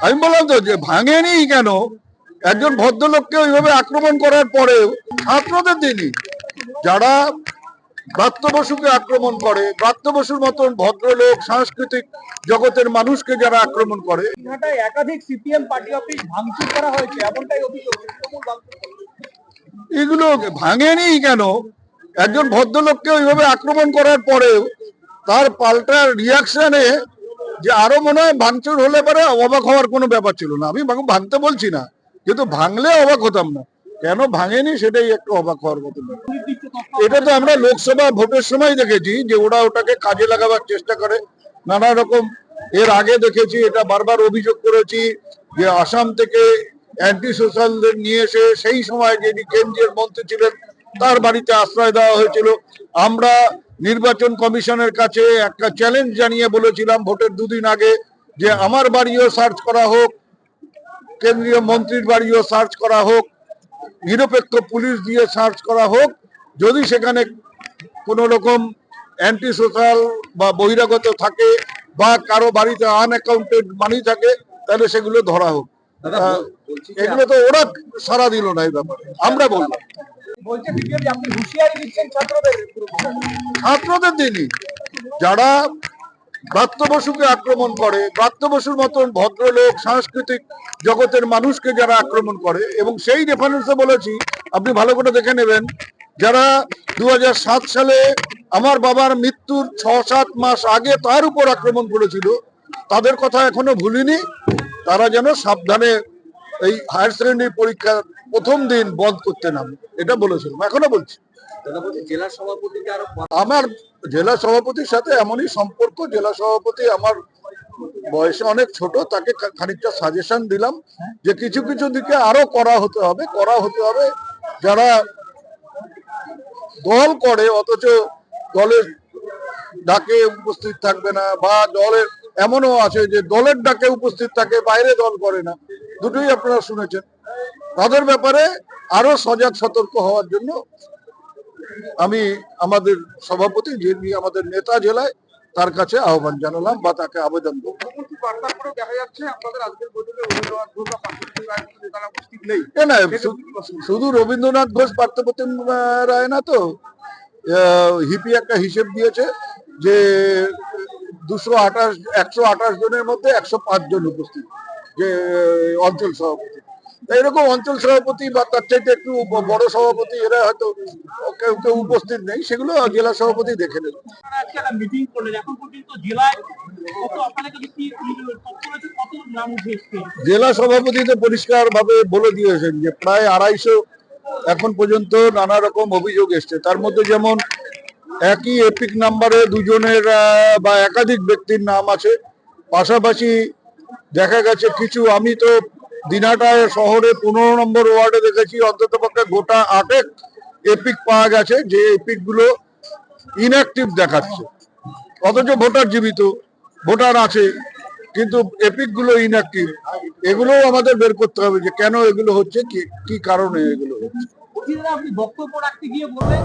আমি বললাম তো যে ভাঙেনি কেন? একজন ভদ্রলোককে ওইভাবে আক্রমণ করার পরেও ছাত্রদের দিনই যারা ব্রাত্য বসুকে আক্রমণ করে ব্রাত্য বসুর মতন ভদ্রলোক সাংস্কৃতিক জগতের মানুষকে যারা আক্রমণ করে। একাধিক সিপিএম পার্টি অফিস ভাঙচুর করা হয়েছে এমনটাই অভিযোগ। এগুলো ভাঙেনি কেন? একজন ভদ্রলোককে ওইভাবে আক্রমণ করার পরেও তার পাল্টা রিয়াকশনে যে আরও মনে হয় ভাঙচুর হলে পরে অবাক হওয়ার কোনো ব্যাপার ছিল না। আমি ভাঙতে বলছি না কিন্তু ভাঙলে অবাক হতাম না। কেন ভাঙেনি সেটাই একটু অবাক হওয়ার মতো এটা তো আমরা লোকসভা ভোটের সময় দেখেছি যে ওরা ওটাকে কাজে লাগাবার চেষ্টা করে। নানা রকম এর আগে দেখেছি, এটা বারবার অভিযোগ করেছি যে আসাম থেকে অ্যান্টি সোশ্যালদের নিয়ে এসে সেই সময় যিনি কেন্দ্রীয় মন্ত্রী ছিলেন, তার বাড়িতে আশ্রয় দেওয়া হয়েছিল। আমরা নির্বাচন কমিশনের কাছে একটা চ্যালেঞ্জ জানিয়ে বলেছিলাম ভোটের দুদিন আগে যে আমার বাড়িও সার্চ করা হোক কেন্দ্রীয় মন্ত্রীর বাড়িও সার্চ করা হোক নিরপেক্ষ পুলিশ দিয়ে সার্চ করা হোক যদি সেখানে কোনো রকম অ্যান্টি সোশ্যাল বা বহিরাগত থাকে বা কারও বাড়িতে আনঅ্যাকাউন্টেড মানি থাকে তাহলে সেগুলো ধরা হোক। এগুলো তো ওরা সারা দিল না এই ব্যাপারে। আমরা বললাম। বলছে আপনি হুঁশিয়ারি দিচ্ছেন ছাত্রদের। ছাত্রদের দিনই যারা ব্রাত্য বসুকে আক্রমণ করে ব্রাত্য বসুর মতন ভদ্রলোক, সাংস্কৃতিক জগতের মানুষকে যারা আক্রমণ করে, এবং সেই রেফারেন্সে বলেছি, আপনি ভালো করে দেখে নেবেন, যারা দু হাজার সাত সালে আমার বাবার মৃত্যুর ছ সাত মাস আগে তার উপর আক্রমণ করেছিল, তাদের কথা এখনও ভুলিনি, তারা যেন সাবধানে এই হায়ার সেকেন্ডারি পরীক্ষার প্রথম দিন বন্ধ করতে নামে। এটা বলেছিলাম এখনও বলছি। জেলা সভাপতিকে আরও আমার জেলা সভাপতির সাথে এমনই সম্পর্ক জেলা সভাপতি আমার বয়সে অনেক ছোট তাকে খানিকটা সাজেশন দিলাম যে কিছু কিছু দিকে আরও করা হতে হবে করা হতে হবে। যারা দল করে অথচ দলের ডাকে উপস্থিত থাকবে না বা দলের এমনও আছে যে দলের ডাকে উপস্থিত থাকে বাইরে দল করে না। দুটোই আপনারা শুনেছেন। তাদের ব্যাপারে আরও সজাগ সতর্ক হওয়ার জন্য আমি আমাদের সভাপতি যিনি আমাদের নেতা জেলায় তার কাছে আহ্বান জানালাম বা তাকে আবেদন শুধু রবীন্দ্রনাথ ঘোষ পার্থপ্রতিম রায় না তো আহ, হিপি একটা হিসেব দিয়েছে যে দুশো আঠাশ একশো আঠাশ জনের মধ্যে একশো পাঁচ জন উপস্থিত যে অঞ্চল সভাপতি। এরকম অঞ্চল সভাপতি বা তার চাইতে একটু বড় সভাপতি এরা হয়তো কেউ কেউ উপস্থিত নেই সেগুলো জেলা সভাপতি দেখে নেবে। জেলা সভাপতি তো পরিষ্কার ভাবে বলে দিয়েছেন যে প্রায় আড়াইশো এখন পর্যন্ত নানা রকম অভিযোগ এসছে। তার মধ্যে যেমন একই এপিক নাম্বারে দুজনের বা একাধিক ব্যক্তির নাম আছে। পাশাপাশি দেখা গেছে কিছু আমি তো দিনাটায় শহরে পনেরো নম্বর ওয়ার্ডে দেখেছি, অন্তত পক্ষে গোটা আটেক এপিক পাওয়া গেছে, যে এপিকগুলো ইনঅ্যাক্টিভ দেখাচ্ছে। অথচ ভোটার জীবিত, ভোটার আছে, কিন্তু এপিকগুলো ইনঅ্যাক্টিভ এগুলোও আমাদের বের করতে হবে যে কেন এগুলো হচ্ছে, কি কি কারণে এগুলো হচ্ছে। আপনি বক্তব্য রাখতে গিয়ে বললেন